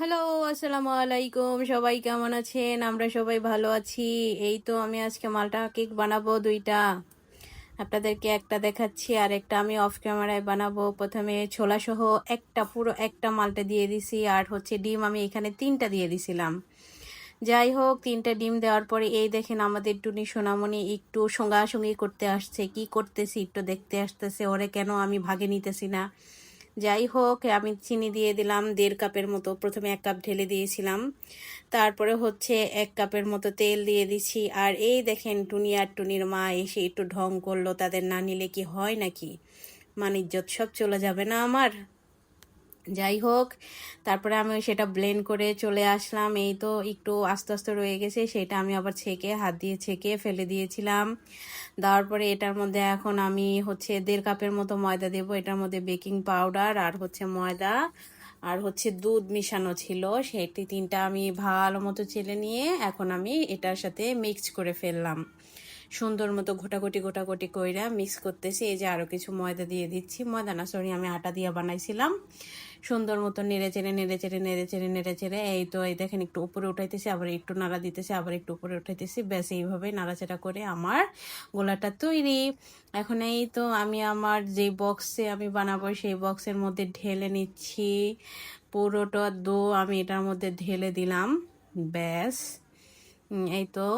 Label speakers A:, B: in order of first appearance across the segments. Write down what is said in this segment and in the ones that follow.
A: Hello, আসসালামু আলাইকুম। সবাই কেমন আছেন? আমরা সবাই ভালো আছি। এই তো আমি আজকে মালটা কেক বানাবো দুইটা। আপনাদেরকে একটা দেখাচ্ছি, আর একটা আমি অফ ক্যামেরায় বানাবো। প্রথমে ছোলা সহ একটা, পুরো একটা মালটা দিয়ে দিছি, আর হচ্ছে ডিম আমি এখানে তিনটা দিয়ে দিছিলাম। যাই হোক, তিনটা ডিম দেওয়ার পরে এই দেখেন আমাদের টুনি সোনামণি একটু সঙ্গাসঙ্গি করতে আসছে। কি করতেছি একটু দেখতে আসতেছে, ওরে কেন আমি ভাগে নিতেছি না? যাই হোক, আমি চিনি দিয়ে দিলাম দেড় কাপের মতো। প্রথমে এক কাপ ঢেলে দিয়েছিলাম। তারপরে হচ্ছে এক কাপের মতো তেল দিয়ে দিছি। আর এই দেখেন, টুনি আর টুনির মা এসে একটু ঢং করল। তাদের না নিলে কি হয় নাকি? মানিজ্যত সব চলে যাবে না আমার। যাই হোক, তারপরে আমি সেটা ব্লেন্ড করে চলে আসলাম। এই তো একটু আস্তে আস্তে রয়ে গেছে, সেটা আমি আবার ছেঁকে, হাত দিয়ে ছেঁকে ফেলে দিয়েছিলাম। দেওয়ার পরে এটার মধ্যে এখন আমি হচ্ছে দেড় কাপের মতো ময়দা দেব। এটার মধ্যে বেকিং পাউডার আর হচ্ছে ময়দা আর হচ্ছে দুধ মিশানো ছিল। সেটি তিনটা আমি ভালো মতো চেলে নিয়ে এখন আমি এটার সাথে মিক্স করে ফেললাম। সুন্দর মতো ঘোটাঘুটি ঘোটাঘুটি কইরা মিক্স করতেছি। এই যে আরও কিছু ময়দা দিয়ে দিচ্ছি। ময়দা না সরি আমি আটা দিয়ে বানাইছিলাম। সুন্দর মতো নেড়ে চেড়ে নেড়ে চেড়ে নেড়ে চেড়ে নেড়ে চেড়ে, এই তো, এই দেখেন একটু উপরে উঠাইতেছি, আবার একটু নাড়া দিতেছি, আবার একটু উপরে উঠাইতেছি। ব্যাস, এইভাবে নাড়াচাড়া করে আমার গোলাটা তৈরি। এখন এই তো আমি আমার যে বক্সে আমি বানাবো, সেই বক্সের মধ্যে ঢেলে নিচ্ছি। পুরোটা দো আমি এটার মধ্যে ঢেলে দিলাম। ব্যাস এই তো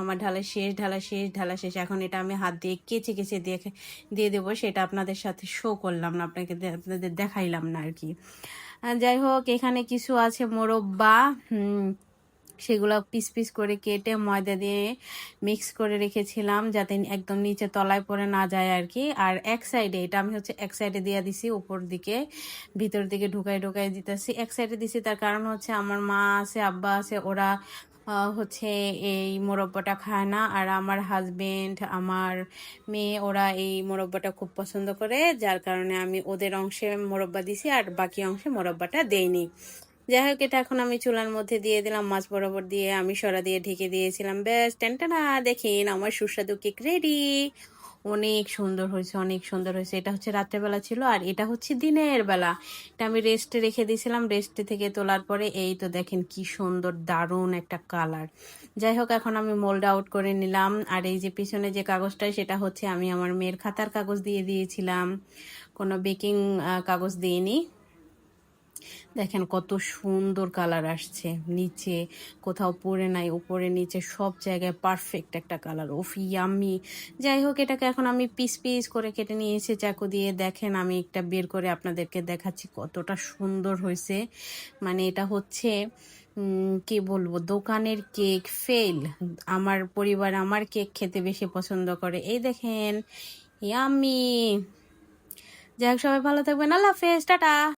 A: আমার ঢালা শেষ ঢালা শেষ ঢালা শেষ। এখন এটা আমি হাত দিয়ে কেচে কেচে দিয়ে দিয়ে দেবো, সেটা আপনাদের সাথে শো করলাম না, আপনাকে আপনাদের দেখাইলাম না আর কি। যাই হোক, এখানে কিছু আছে মোরব্বা সেগুলো পিস পিস করে কেটে ময়দা দিয়ে মিক্স করে রেখেছিলাম, যাতে একদম নিচে তলায় পড়ে না যায় আর কি। আর এক সাইডে এটা আমি হচ্ছে এক সাইডে দিয়ে দিছি, উপর দিকে, ভিতর দিকে ঢুকাই ঢুকাই দিতেছি। এক সাইডে দিছি, তার কারণ হচ্ছে আমার মা আছে, আব্বা আছে, ওরা হচ্ছে এই মোরব্বাটা খায় না। আর আমার হাজবেন্ড আমার মেয়ে, ওরা এই মোরব্বাটা খুব পছন্দ করে, যার কারণে আমি ওদের অংশে মোরব্বা দিছি আর বাকি অংশে মোরব্বাটা দেইনি। যাই হোক, এটা এখন আমি চুলার মধ্যে দিয়ে দিলাম, মাছ বরাবর দিয়ে আমি সরা দিয়ে ঢেকে দিয়েছিলাম। ব্যাস, টেনটানা, দেখেন আমার সুস্বাদু কেক রেডি অনেক সুন্দর হয়েছে, অনেক সুন্দর হয়েছে। এটা হচ্ছে রাত্রেবেলা ছিল আর এটা হচ্ছে দিনের বেলা। এটা আমি রেস্টে রেখে দিয়েছিলাম রেস্টে থেকে তোলার পরে এই তো দেখেন কি সুন্দর, দারুণ একটা কালার যাই হোক, এখন আমি মোল্ড আউট করে নিলাম। আর এই যে পিছনে যে কাগজটা, সেটা হচ্ছে আমি আমার মেয়ের খাতার কাগজ দিয়ে দিয়েছিলাম। কোনো বেকিং কাগজ দিইনি। দেখেন কত সুন্দর কালার আসছে। নিচে কোথাও পরে নাই, উপরে নিচে সব জায়গায় পারফেক্ট একটা কালার। ওফ ইয়াম্মি যাই হোক, এটাকে এখন আমি পিস পিস করে কেটে নিয়েছি, চাকু দিয়ে। দেখেন, আমি একটা বের করে আপনাদেরকে দেখাচ্ছি কতটা সুন্দর হয়েছে। মানে এটা হচ্ছে কি বলব, দোকানের কেক ফেল আমার পরিবার আমার কেক খেতে বেশি পছন্দ করে। এই দেখেন ইয়াম্মি যাই হোক, সবাই ভালো থাকবেন। আল্লাহ হাফেজ, টাটা।